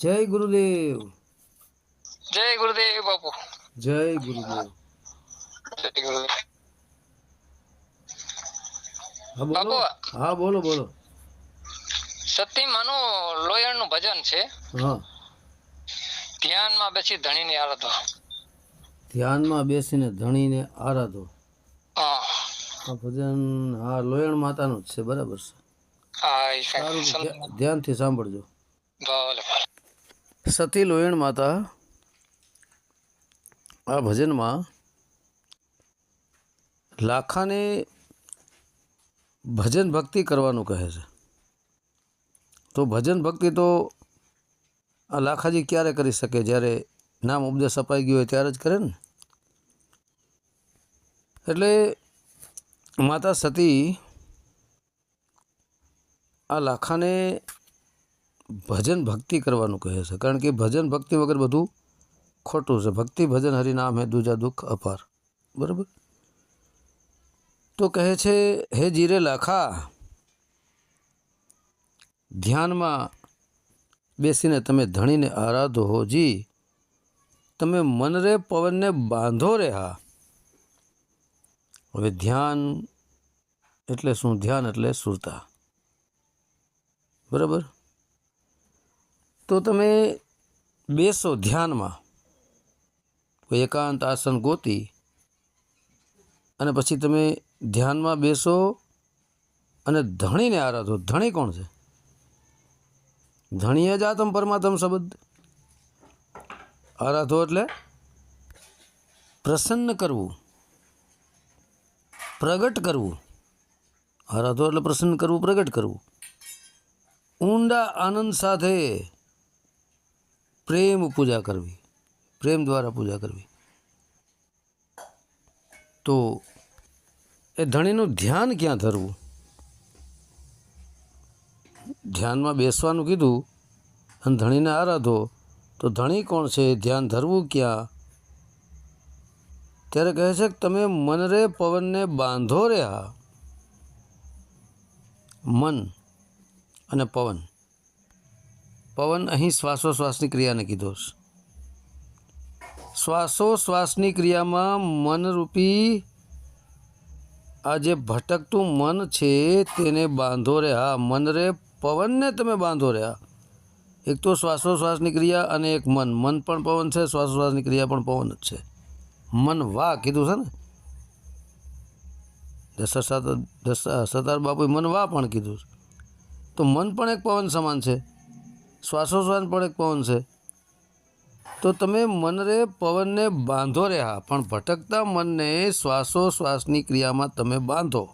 જય ગુરુદેવ. જય ગુરુદેવ બાપુ. જય ગુરુદેવ. જય ગુરુદેવ. હા બોલો. હા બોલો બોલો. સતીમાનું લોયણનું ભજન છે. હા. ધ્યાનમાં બેસી ધણીને આરાધો. ધ્યાનમાં બેસીને ધણીને આરાધો. આ ભજન હા લોયણ માતાનું જ છે બરાબર છે. ધ્યાનથી સાંભળજો. ભલે. સતી લોયણ માતા આ ભજનમાં લાખાને ભજન ભક્તિ કરવાનું કહે છે. તો ભજન ભક્તિ તો આ લાખાજી ક્યારે કરી શકે? જ્યારે નામ ઉપદેશ અપાઈ ગયું હોય ત્યારે જ કરે ને? એટલે માતા સતી આ લાખાને ભજન ભક્તિ કરવાનું કહે છે. કારણ કે ભજન ભક્તિ વગર બધું ખોટું છે. ભક્તિ ભજન હરિનામ હે દૂજા દુઃખ અપાર. બરાબર? તો કહે છે, હે જીરે લાખા, ધ્યાનમાં બેસીને તમે ધણીને આરાધો હો જી. તમે મનરે પવનને બાંધો રે હા હવે ધ્યાન એટલે શું? ધ્યાન એટલે સુરતા. બરાબર? તો તમે બેસો ધ્યાનમાં. કોઈ એકાંત આસન ગોતી અને પછી તમે ધ્યાનમાં બેસો અને ધણીને આરાધો. ધણી કોણ છે? ધણીએ જ આતમ પરમાત્મ શબ્દ. આરાધો એટલે પ્રસન્ન કરવું. પ્રગટ કરવું. આરાધો એટલે પ્રસન્ન કરવું, પ્રગટ કરવું. ઊંડા આનંદ સાથે પ્રેમ પૂજા કરવી. પ્રેમ દ્વારા પૂજા કરવી. તો એ ધણીનું ધ્યાન ક્યાં ધરવું? ધ્યાનમાં બેસવાનું કીધું અને ધણીને આરાધો. તો ધણી કોણ છે? ધ્યાન ધરવું ક્યાં? ત્યારે કહે છે કે તમે મનરે પવનને બાંધો રહ્યા. મન અને પવન. પવન અહીં શ્વાસોશ્વાસની ક્રિયાને કીધો શ્વાસોશ્વાસની ક્રિયામાં મનરૂપી આ જે ભટકતું મન છે તેને બાંધો રહ્યા મન રે, પવનને તમે બાંધો રહ્યા એક તો શ્વાસોશ્વાસની ક્રિયા અને એક મન. મન પણ પવન છે, શ્વાસોશ્વાસની ક્રિયા પણ પવન જ છે. મન વાહ કીધું છે ને? સાત સરદાર બાપુએ મન વાહ પણ કીધું તો મન પણ એક પવન સમાન છે. શ્વાસોશ્વાસ પણ એક પવન છે. તો તમે મનરે પવનને બાંધો રહ્યા પણ ભટકતા મનને શ્વાસોશ્વાસની ક્રિયામાં તમે બાંધો.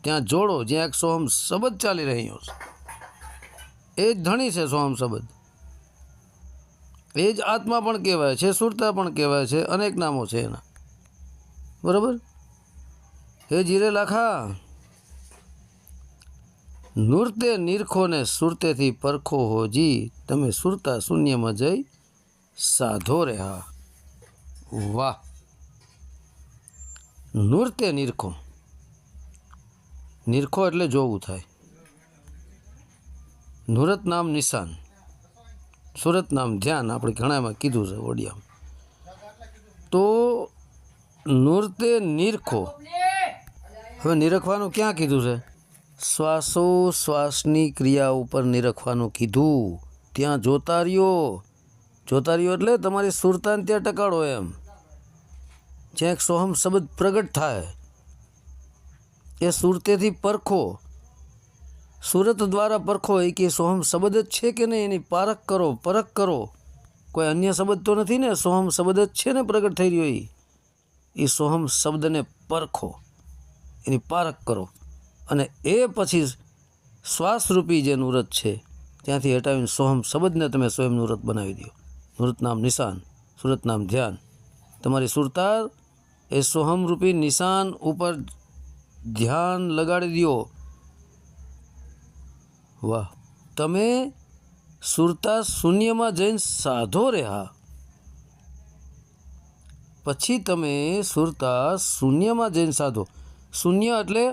ત્યાં જોડો, જ્યાં એક સોહમ શબ્દ ચાલી રહ્યો છે. એ જ ધણી છે સોહમ શબ્દ. એ જ આત્મા પણ કહેવાય છે, સુરતા પણ કહેવાય છે, અનેક નામો છે એના. બરાબર? હે જીરે લાખા નૃત્ય નિરખો ને સુરતેથી પરખો હોજી તમે સુરતા શૂન્યમાં જઈ સાધો રે હા વાહ. નૃત્ય નિરખો. નિરખો એટલે જોવું થાય. નુરત નામ નિશાન. સુરત નામ ધ્યાન આપણે ઘણામાં કીધું છે ઓડિયામાં. તો નૃત્ય નિરખો. હવે નિરખવાનું ક્યાં કીધું છે? શ્વાસો શ્વાસની ક્રિયા ઉપર નિરખવાનું કીધું. ત્યાં જોતા રહ્યો જોતા રહ્યો એટલે તમારી સુરતાને ત્યાં ટકાડો એમ. જ્યાં એક સોહમ શબ્દ પ્રગટ થાય. એ સુરતેથી પરખો. સુરત દ્વારા પરખો એ કે સોહમ શબ્દ જ છે કે નહીં એની પારખ કરો, પરખ કરો. કોઈ અન્ય શબ્દ તો નથી ને, સોહમ શબ્દ જ છે ને પ્રગટ થઈ રહ્યો એ સોહમ શબ્દને પરખો. એની પારખ કરો. અને એ પછી શ્વાસરૂપી જે નૂરત છે, ત્યાંથી હટાવીને સોહમ શબ્દને તમે સ્વયં નૂરત બનાવી દો. નૂરત નામ નિશાન, સુરત નામ ધ્યાન. તમારી સુરતાર એ સોહમરૂપી નિશાન ઉપર ધ્યાન લગાડી દો. વાહ, તમે સુરતા શૂન્યમાં જઈને સાધો રહ્યા. પછી તમે સુરતા શૂન્યમાં જઈને સાધો. શૂન્ય એટલે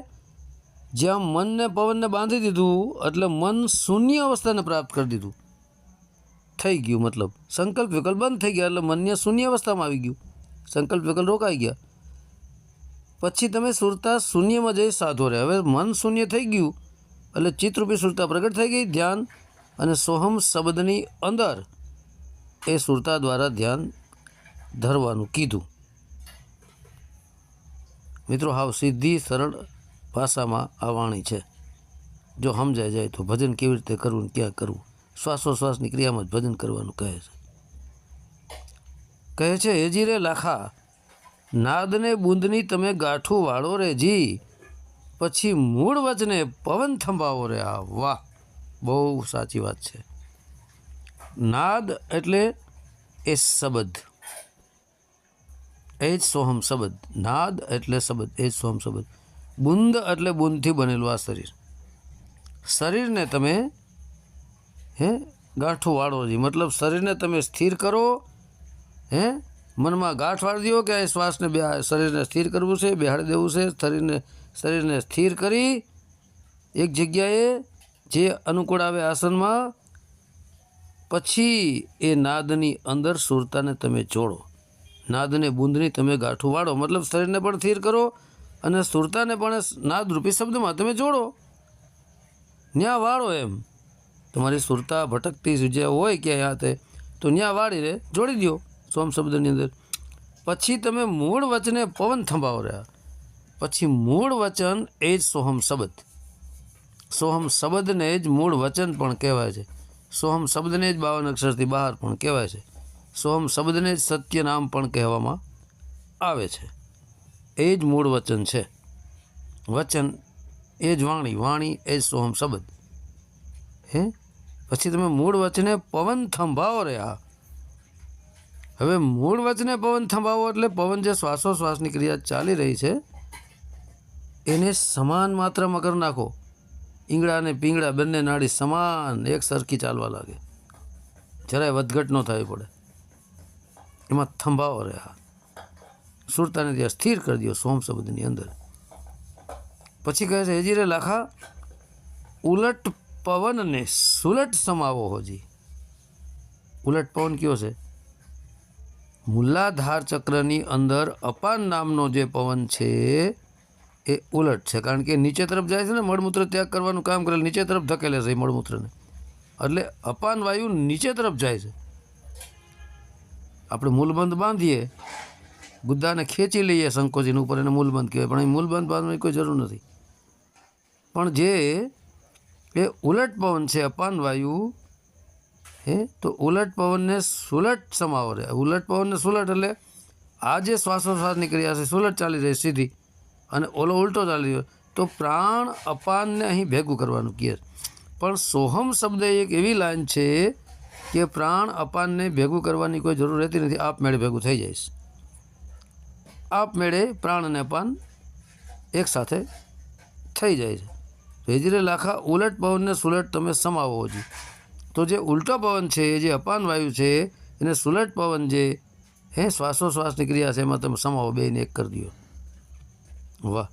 જ્યાં મનને પવનને બાંધી દીધું, એટલે મન શૂન્ય અવસ્થાને પ્રાપ્ત કરી દીધું. થઈ ગયું મતલબ. સંકલ્પ વિકલ્પ બંધ થઈ ગયા, એટલે મનને શૂન્ય અવસ્થામાં આવી ગયું. સંકલ્પ વિકલ્પ રોકાઈ ગયા. પછી તમે સુરતા શૂન્યમાં જઈ સાધો રહે હવે મન શૂન્ય થઈ ગયું, એટલે ચિત્તરૂપી સુરતા પ્રગટ થઈ ગઈ, ધ્યાન અને સોહમ શબ્દની અંદર એ સુરતા દ્વારા ધ્યાન ધરવાનું કીધું. મિત્રો, હાવ સીધી, સરળ ભાષામાં આ વાણી છે. જો સમજાય જાય તો ભજન કેવી રીતે કરવું ક્યાં કરવું? શ્વાસોશ્વાસની ક્રિયામાં જ ભજન કરવાનું કહે છે. કહે છે, હેજી રે લાખા, નાદને બુંદની તમે ગાંઠું વાળો રે જી, પછી મૂળ વચને પવન થંભાવો રે. આ વાહ, બહુ સાચી વાત છે. નાદ એટલે એ શબ્દ. એ જ સોહમ શબ્દ. નાદ એટલે શબ્દ, એ જ સોહમ શબ્દ. બુંદ એટલે બુંદથી બનેલું આ શરીર. શરીરને તમે, હે, ગાંઠું વાળો જી. મતલબ શરીરને તમે સ્થિર કરો, હે, મનમાં ગાંઠ વાળી દો કે આ શ્વાસને બે, શરીરને સ્થિર કરવું છે, બેહાડી દેવું છે, શરીરને શરીરને સ્થિર કરી, એક જગ્યાએ જે અનુકૂળ આવે આસનમાં, પછી એ નાદની અંદર સુરતાને તમે જોડો. નાદને બુંદની તમે ગાંઠું વાળો. મતલબ શરીરને પણ સ્થિર કરો અને સુરતાને પણ નાદરૂપી શબ્દમાં તમે જોડો. ન્યા વાળો એમ. તમારી સુરતા ભટકતી જે હોય ક્યાંય હાથે, તો ન્યા વાળીને જોડી દો સોમ શબ્દની અંદર. પછી તમે મૂળ વચને પવન થંભાવ રહ્યા. પછી મૂળ વચન એ જ સોહમ શબ્દ. સોહમ શબ્દને જ મૂળ વચન પણ કહેવાય છે. સોહમ શબ્દને જ બાવન અક્ષરથી બહાર પણ કહેવાય છે. સોહમ શબ્દને જ સત્ય નામ પણ કહેવામાં આવે છે. એ જ મૂળ વચન છે. વચન એ જ વાણી વાણી એ જ સોહમ શબ્દ. હે? પછી તમે મૂળ વચને પવન થંભાવો રે આ. હવે મૂળ વચને પવન થંભાવો એટલે પવન જે શ્વાસોશ્વાસની ક્રિયા ચાલી રહી છે, એને સમાન માત્રામાં કરી નાખો. ઈંગડા અને પીંગળા બંને નાડી સમાન એક સરખી ચાલવા લાગે. જરાય વધઘટ ન થવી પડે. એમાં થંભાવો રહે આ. સુરતાને ત્યાં સ્થિર કરી દો સોમ શબ્દની અંદર. પછી કહે છે, હજીરે લાખા, ઉલટ પવનને સુલટ સમાવો હોજી ઉલટ પવન કયો છે? મૂલાધાર ચક્રની અંદર અપાન નામનો જે પવન છે, એ ઉલટ છે. કારણ કે નીચે તરફ જાય છે ને, મળમૂત્ર ત્યાગ કરવાનું કામ કરે, નીચે તરફ ધકેલે છે એ મળમૂત્રને. એટલે અપાન વાયુ નીચે તરફ જાય છે. આપણે મૂલબંધ બાંધીએ ગુદ્દાને ખેંચી લઈએ સંકોચીને ઉપર એને મૂલબંધ કહેવાય, પણ એ મૂલબંધ બાંધવાની કોઈ જરૂર નથી. પણ જે એ ઉલટ પવન છે, અપાન વાયુ, હે, તો ઉલટ પવનને સુલટ સમાવો રહે ઉલટ પવનને સુલટ એટલે આ જે શ્વાસોશ્વાસની ક્રિયા છે, સુલટ ચાલી રહી સીધી, અને ઓલો ઉલટો ચાલી રહ્યો. તો પ્રાણ અપાનને અહીં ભેગું કરવાનું કહે પણ સોહમ શબ્દ એક એવી લાઈન છે કે પ્રાણ અપાનને ભેગું કરવાની કોઈ જરૂર રહેતી નથી, આપમેળે ભેગું થઈ જાય આપમેળે પ્રાણ અને અપાન એકસાથે થઈ જાય છે. વેજીરે લાખા ઉલટ પવનને સુલટ તમે સમાવો છો તો જે ઉલટો પવન છે, જે અપાન વાયુ છે, એને સુલટ પવન જે, હે, શ્વાસોશ્વાસની ક્રિયા છે, એમાં તમે સમાવો, બેને એક કરી દો. વાહ.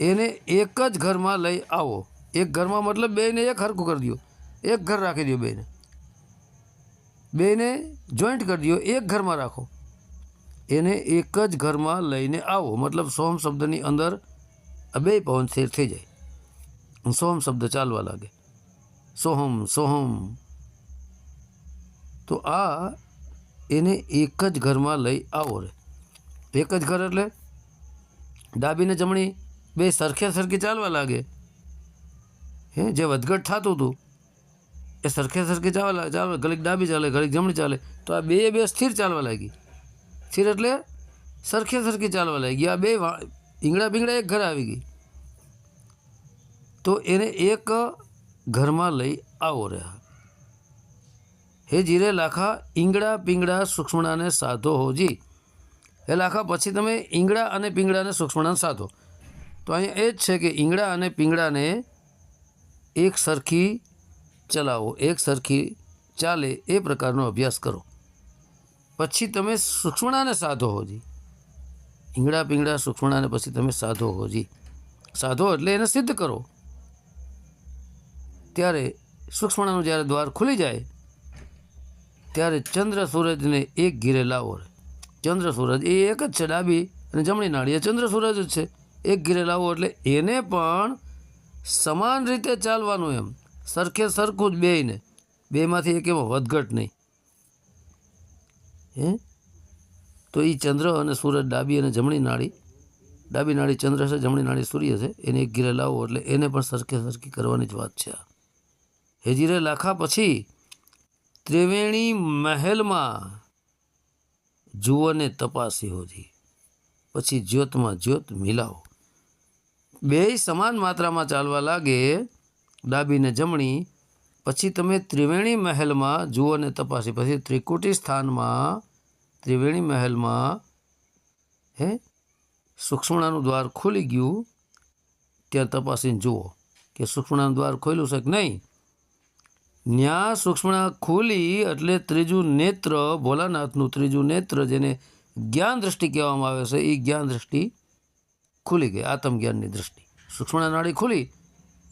એને એક જ ઘરમાં લઈ આવો. એક ઘરમાં મતલબ બેને એક હરખું કરી દો. એક ઘર રાખી દો બેને. બેને જોઈન્ટ કરી દો. એક ઘરમાં રાખો. એને એક જ ઘરમાં લઈને આવો. મતલબ સોમ શબ્દની અંદર બે પવન સ્થિર થઈ જાય. સોમ શબ્દ ચાલવા લાગે. સોહમ સોહમ. તો આ એને એક જ ઘરમાં લઈ આવો રે. એક જ ઘર એટલે ડાબીને જમણી બે સરખે સરખી ચાલવા લાગે. હે, જે વધઘટ થતું હતું એ સરખે સરખી ચાલવા લાગે. ચાલે ઘડીક ડાબી ચાલે ઘડીક જમણી ચાલે. તો આ બે બે સ્થિર ચાલવા લાગી. સ્થિર એટલે સરખે સરખી ચાલવા લાગી. આ બે ઈંગડા બીંગડા એક ઘરે આવી ગઈ. તો એને એક ઘરમાં લઈ આવો રહ્યા. હે જીરે, લાખા ઈંગડા પીંગડા સૂક્ષ્મણાને સાધો હોજી એ લાખા, પછી તમે ઈંગડા અને પીંગડાને સૂક્ષ્મણાને સાધો. તો અહીંયા એ જ છે કે ઈંગડા અને પીંગડાને એક સરખી ચલાવો, એક સરખી ચાલે એ પ્રકારનો અભ્યાસ કરો. પછી તમે સૂક્ષ્મણાને સાધો હોજી ઈંગડા પીંગડા સૂક્ષ્મણાને પછી તમે સાધો હોજી સાધો એટલે એને સિદ્ધ કરો. ત્યારે સૂક્ષ્મણાનું જ્યારે દ્વાર ખુલી જાય, ત્યારે ચંદ્ર સૂરજને એક ઘીરે લાવો રે. ચંદ્ર સૂરજ એ એક જ છે ડાબી અને જમણી નાળી. એ ચંદ્ર સૂરજ જ છે. એક ઘીરે લાવો એટલે એને પણ સમાન રીતે ચાલવાનું એમ. સરખે સરખું જ બેયને. બેમાંથી એક એમાં વધઘટ નહીં. હે? તો એ ચંદ્ર અને સૂરજ ડાબી અને જમણી નાળી, ડાબી નાળી ચંદ્ર છે, જમણી નાળી સૂર્ય છે, એને એક ઘીરે લાવો એટલે એને પણ સરખે સરખી કરવાની જ વાત છે હેજીરે લાખા પછી ત્રિવેણી મહેલમાં જુઓને તપાસી હોજી પછી જ્યોતમાં જ્યોત મિલાવો. બેય સમાન માત્રામાં ચાલવા લાગે, ડાબી ને જમણી પછી તમે ત્રિવેણી મહેલમાં જુઓ અને તપાસી પછી ત્રિકુટી સ્થાનમાં, ત્રિવેણી મહેલમાં, હે, સુક્ષ્મણાનું દ્વાર ખુલી ગયું, ત્યાં તપાસીને જુઓ કે સુક્ષ્મણાનું દ્વાર ખોલ્યું છે કે નહીં. ન્યા સુક્ષ્મણા ખુલી એટલે ત્રીજું નેત્ર, ભોલાનાથનું ત્રીજું નેત્ર જેને જ્ઞાન દ્રષ્ટિ કહેવામાં આવે છે એ જ્ઞાન દ્રષ્ટિ ખુલી ગઈ, આત્મજ્ઞાનની દ્રષ્ટિ. સુક્ષ્મણા નાળી ખુલી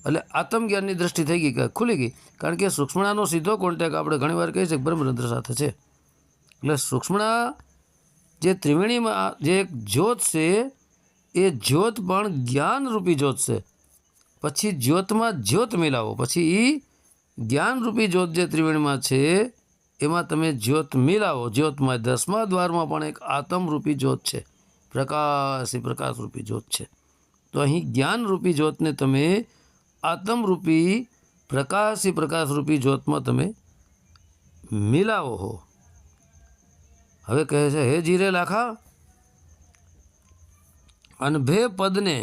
એટલે આત્મજ્ઞાનની દ્રષ્ટિ થઈ ગઈ ખુલી ગઈ. કારણ કે સૂક્ષ્મણાનો સીધો કોન્ટેક આપણે ઘણીવાર કહીએ છીએ બ્રહ્મરંધ્ર સાથે છે. એટલે સૂક્ષ્મણા જે ત્રિવેણીમાં જે એક જ્યોત છે, એ જ્યોત પણ જ્ઞાનરૂપી જ્યોત છે. પછી જ્યોતમાં જ્યોત મિલાવો. પછી એ જ્ઞાનરૂપી જ્યોત જે ત્રિવેણીમાં છે, એમાં તમે જ્યોત મિલાવો. જ્યોતમાં દસમા દ્વારમાં પણ એક આત્મરૂપી જ્યોત છે. પ્રકાશ પ્રકાશરૂપી જ્યોત છે. તો અહીં જ્ઞાનરૂપી જ્યોતને તમે આત્મરૂપી, પ્રકાશી પ્રકાશરૂપી જ્યોતમાં તમે મિલાવો હો. હવે કહે છે, હે જીરે લાખા, અનભે પદને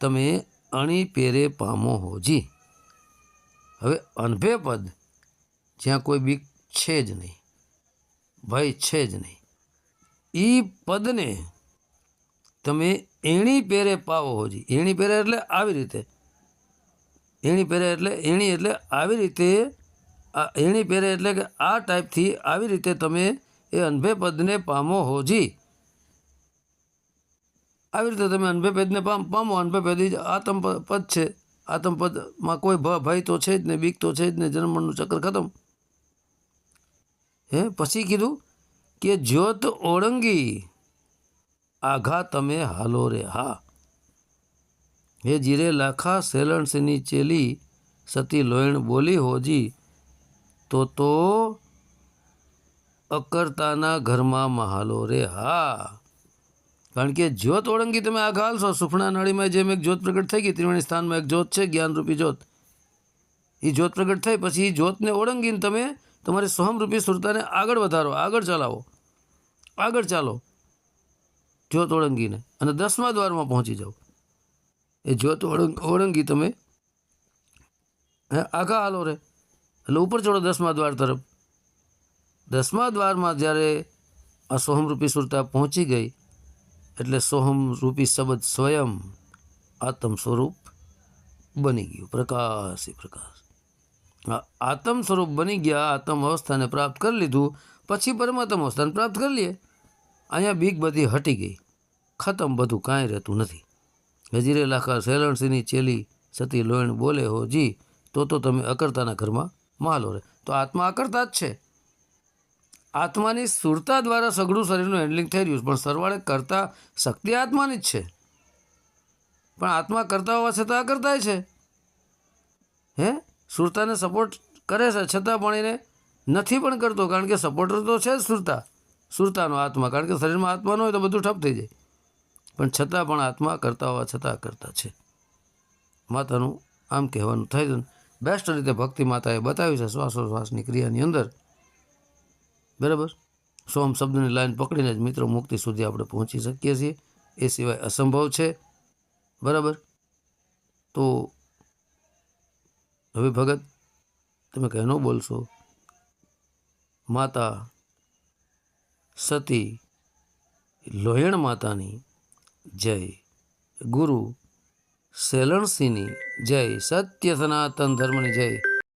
તમે અણી પેરે પામો હોજી હવે અનભે પદ, જ્યાં કોઈ બીક છે જ નહીં, ભય છે જ નહીં. એ પદને તમે એણી પેરે પાવો હોજી એણી પેરે એટલે આવી રીતે. એણી પેરે એટલે એણી એટલે આવી રીતે એણી પેરે એટલે કે આ ટાઈપથી આવી રીતે તમે એ અનભે પદને પામો હોજી આવી રીતે તમે અનભે પદને પામ. પામો અનભે પદ આતમ પદ છે. આતમ પદમાં કોઈ ભય તો છે જ ને બીક તો છે જ ને જન્મનું ચક્ર ખતમ. હે, પછી કીધું કે જ્યોત ઓળંગી. આઘા તમે હાલો રે, હા. હે જીરે, લાખા સેલણસીની ચેલી સતી લોયણ બોલી હોજી, તો તો અકર્તાના ઘરમાં મહાલો રે, હા. કારણ કે જ્યોત ઓળંગી તમે આઘા હાલશો, સુફણા નાળીમાં જેમ એક જ્યોત પ્રગટ થઈ ગઈ, ત્રિવેણી સ્થાનમાં એક જ્યોત છે, જ્ઞાનરૂપી જ્યોત. એ જ્યોત પ્રગટ થઈ, પછી એ જ્યોતને ઓળંગીને તમે તમારી સોહમરૂપી સુરતાને આગળ વધારો, આગળ ચલાવો, આગળ ચાલો. જ્યોત ઓળંગીને. અને દસમા દ્વારમાં પહોંચી જાઓ. એ જ્યોત ઓળંગ, ઓળંગી તમે. આઘા હાલો રે. એટલે ઉપર ચડો દસમા દ્વાર તરફ. દસમા દ્વારમાં જ્યારે આ સોહમરૂપી સુરતા પહોંચી ગઈ, એટલે સોહમરૂપી શબ્દ સ્વયં આત્મ સ્વરૂપ બની ગયું. પ્રકાશી પ્રકાશ. આ આત્મ સ્વરૂપ બની ગયા, આત્મ અવસ્થાને પ્રાપ્ત કરી લીધું, પછી પરમાત્મ અવસ્થાને પ્રાપ્ત કરી લઈએ અહીંયા બીક બધી હટી ગઈ. ખતમ બધું કાંઈ રહેતું નથી. હજીરે લાખા સેલણસિંહની ચેલી સતી લોહીણ બોલે, હો જી, તો તો તમે અકર્તાના ઘરમાં માલો રે. તો આત્મા અકર્તા જ છે. આત્માની સુરતા દ્વારા સઘળું શરીરનું હેન્ડલિંગ થઈ રહ્યું પણ સરવાળે કરતા શક્તિ આત્માની જ છે. પણ આત્મા કરતા હોવા છતાં અકર્તાય છે. હે? સુરતાને સપોર્ટ કરે છે, છતાં પણ એને નથી પણ કરતો, કારણ કે સપોર્ટર તો છે જ સુરતા સુરતાનો આત્મા, કારણ કે શરીરમાં આત્મા ન હોય તો બધું ઠપ થઈ જાય. પણ છતાં પણ આત્મા કરતા હોવા છતાં કરતા છે. માતાનું આમ કહેવાનું થાય છે બેસ્ટ રીતે ભક્તિ માતાએ બતાવ્યું છે શ્વાસોશ્વાસની ક્રિયાની અંદર. બરાબર? સોમ શબ્દની લાઈન પકડીને જ મિત્રો મુક્તિ સુધી આપણે પહોંચી શકીએ છીએ. એ સિવાય અસંભવ છે. બરાબર? તો હવે ભગત, તમે કહેનો બોલશો, માતા સતી લોયણ માતાની જય. ગુરુ સેલણસિંહની જય. સત્ય સનાતન ધર્મની જય.